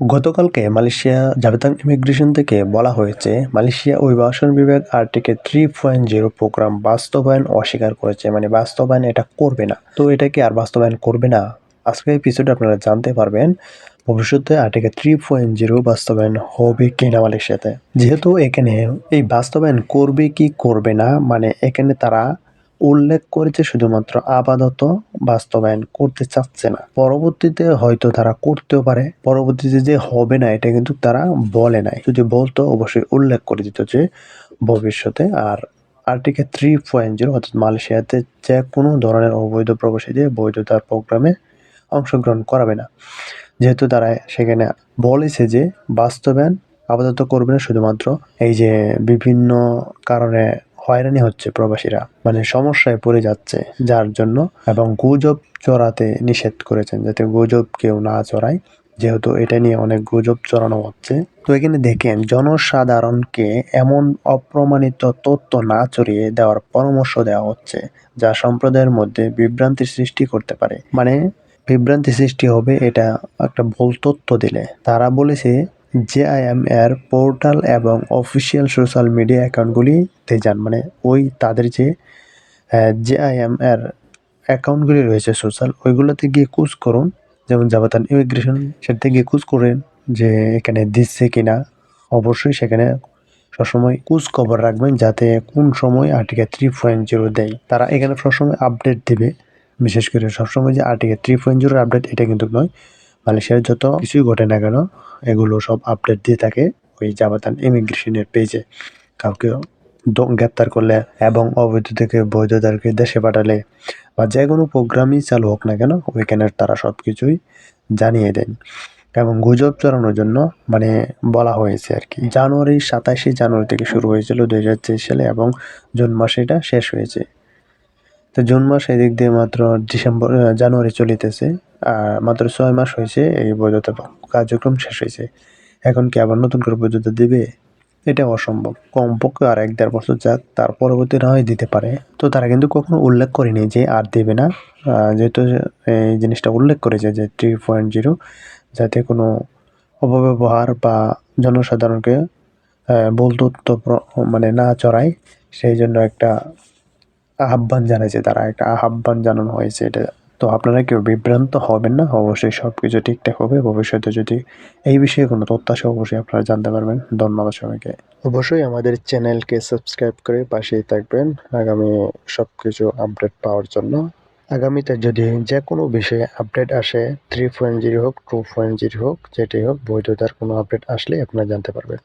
গতকালকে Malaysia জাবেতান immigration থেকে বলা হয়েছে, মালয়েশিয়া অভিবাসন বিভাগ article three point zero program বাস্তবায়ন অস্বীকার করেছে। মানে বাস্তবায়ন এটা করবে না। তো এটা কি আর বাস্তবায়ন করবে না? আজকের এপিসোডে আপনারা জানতে পারবেন ভবিষ্যতে আর্টিকে থ্রি পয়েন্ট জিরো বাস্তবায়ন হবে কিনা মালয়েশিয়াতে। যেহেতু এখানে এই বাস্তবায়ন করবে কি করবে না মানে এখানে তারা উল্লেখ করেছে শুধুমাত্র আপাতত বাস্তবায়ন করতে চাচ্ছে না। পরবর্তীতে হয়তো তারা করতেও পারে, পরবর্তীতে যে হবে না, এটা কিন্তু তারা বলে নাই। যদি বলতো, অবশ্যই উল্লেখ করে দিত যে ভবিষ্যতে আর আর্টিকেল থ্রি পয়েন্ট জিরো অর্থাৎ মালয়েশিয়াতে যে কোনো ধরনের অবৈধ প্রবাসীদের বৈধতার প্রোগ্রামে অংশগ্রহণ করাবে না। যেহেতু তারা সেখানে বলেছে যে বাস্তবায়ন আপাতত করবে না, শুধুমাত্র এই যে বিভিন্ন কারণে হয়রানি হচ্ছে প্রবাসীরা মানে সমস্যায় পড়ে যাচ্ছে যার জন্য এবং গুজব চড়াতে নিষেধ করেছেন যাতে গুজব কেউ না চড়ায়, যেহেতু এটা নিয়ে অনেক গুজব চড়ানো হচ্ছে। তো এখানে দেখেন, জনসাধারণকে এমন অপ্রমাণিত তথ্য না চড়িয়ে দেওয়ার পরামর্শ দেওয়া হচ্ছে, যা সম্প্রদায়ের মধ্যে বিভ্রান্তির সৃষ্টি করতে পারে। মানে বিভ্রান্তি সৃষ্টি হবে এটা একটা ভুল তথ্য দিলে। তারা বলেছে জেআইএম এর পোর্টাল এবং অফিসিয়াল সোশ্যাল মিডিয়া অ্যাকাউন্টগুলিতে যান। মানে ওই তাদের যে জেআইএম এর অ্যাকাউন্টগুলি রয়েছে সোশ্যাল, ওইগুলোতে গিয়ে কুচ করুন। যেমন জাবাতান ইমিগ্রেশন, সেটাতে গিয়ে কুচ করেন যে এখানে দিচ্ছে কিনা। অবশ্যই সেখানে সবসময় কুচ খবর রাখবেন যাতে কোন সময় আর্টিকেল থ্রি পয়েন্ট জিরো দেয়। তারা এখানে সবসময় আপডেট দেবে। বিশেষ করে সবসময় যে আর্টিকেল থ্রি পয়েন্ট জিরোর আপডেট এটা কিন্তু নয়। মালয়েশিয়ার যত কিছুই ঘটে না কেন, এগুলো সব আপডেট দিয়ে থাকে ওই জাবাতান ইমিগ্রেশনের পেজে কাউকে গ্রেপ্তার করলে এবং অবৈধ থেকে বৈধতাকে দেশে পাঠালে বা যে কোনো প্রোগ্রামই চালু হোক না কেন ওইখানের তারা সব কিছুই জানিয়ে দেন এবং গুজব চড়ানোর জন্য মানে বলা হয়েছে আর কি। জানুয়ারি সাতাশে জানুয়ারি থেকে শুরু হয়েছিল দুই হাজার তেইশ সালে এবং জুন মাসে এটা শেষ হয়েছে। তো জুন মাস এদিক দিয়ে মাত্র ডিসেম্বর জানুয়ারি চলিতেছে, আর মাত্র ছয় মাস হয়েছে এই বৈধতা কার্যক্রম শেষ হয়েছে। এখন কি আবার নতুন করে বৈধতা দেবে? এটা অসম্ভব। কমপক্ষে আর এক দেড় বছর যাক, তার পরবর্তী না হয় দিতে পারে। তো তারা কিন্তু কখনো উল্লেখ করেনি যে আর দেবে না। যেহেতু এই জিনিসটা উল্লেখ করেছে যে থ্রি পয়েন্ট জিরো, যাতে কোনো অপব্যবহার বা জনসাধারণকে ভুল মানে না চড়ায় সেই জন্য একটা আহ্বান জানাইছে তারা, একটা আহ্বান জানানো হয়েছে এটা। তো আপনারা কেউ বিভ্রান্ত হবেন না, অবশ্যই সব কিছু ঠিকঠাক হবে, ভবিষ্যতে যদি এই বিষয়ে কোনো তথ্য আসে, অবশ্যই আপনারা জানতে পারবেন। ধন্যবাদ সবাইকে। অবশ্যই আমাদের চ্যানেলকে সাবস্ক্রাইব করে পাশেই থাকবেন আগামী সব কিছু আপডেট পাওয়ার জন্য। আগামীতে যদি যে কোনো বিষয়ে আপডেট আসে থ্রি পয়েন্ট জিরো হোক টু পয়েন্ট জিরো হোক, যেটাই হোক, বৈধতার কোনো আপডেট আসলে আপনারা জানতে পারবেন।